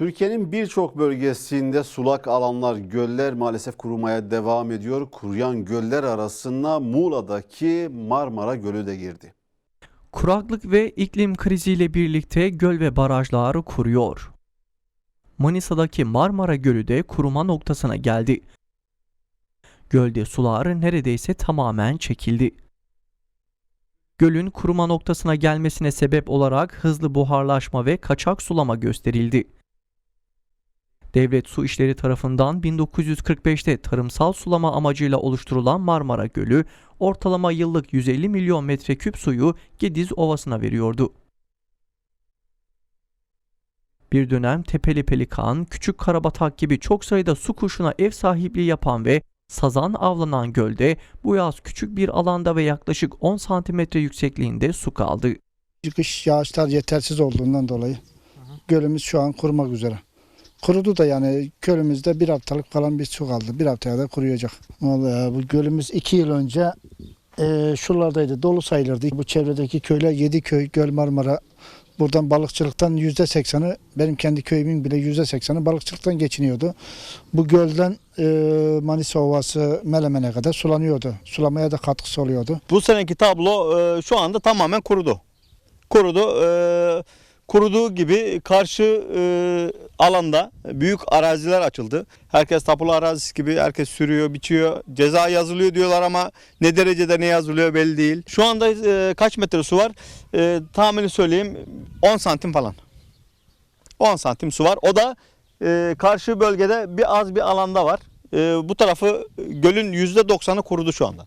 Türkiye'nin birçok bölgesinde sulak alanlar, göller maalesef kurumaya devam ediyor. Kuruyan göller arasına Muğla'daki Marmara Gölü de girdi. Kuraklık ve iklim kriziyle birlikte göl ve barajlar kuruyor. Manisa'daki Marmara Gölü de kuruma noktasına geldi. Gölde sular neredeyse tamamen çekildi. Gölün kuruma noktasına gelmesine sebep olarak hızlı buharlaşma ve kaçak sulama gösterildi. Devlet Su İşleri tarafından 1945'te tarımsal sulama amacıyla oluşturulan Marmara Gölü, ortalama yıllık 150 milyon metreküp suyu Gediz Ovası'na veriyordu. Bir dönem tepeli pelikan, küçük karabatak gibi çok sayıda su kuşuna ev sahipliği yapan ve sazan avlanan gölde bu yaz küçük bir alanda ve yaklaşık 10 santimetre yüksekliğinde su kaldı. Kış yağışlar yetersiz olduğundan dolayı gölümüz şu an kurumak üzere. Kurudu da yani gölümüzde bir haftalık falan bir su kaldı. Bir haftaya da kuruyacak. Vallahi bu gölümüz iki yıl önce e, şuralardaydı. Dolu sayılırdı. Bu çevredeki köyler yedi köy Göl Marmara Buradan balıkçılıktan yüzde sekseni benim kendi köyümün bile yüzde sekseni balıkçılıktan geçiniyordu. Bu gölden e, Manisa Ovası Melemen'e kadar sulanıyordu. Sulamaya da katkısı oluyordu. Bu seneki tablo e, şu anda tamamen kurudu. Kurudu. E, kuruduğu gibi karşı e, alanda büyük araziler açıldı. Herkes tapulu arazisi gibi herkes sürüyor, biçiyor. Ceza yazılıyor diyorlar ama ne derecede ne yazılıyor belli değil. Şu anda e, kaç metre su var? E, tahmini söyleyeyim 10 santim falan. 10 santim su var. O da e, karşı bölgede bir az bir alanda var. E, bu tarafı gölün %90'ı kurudu şu anda.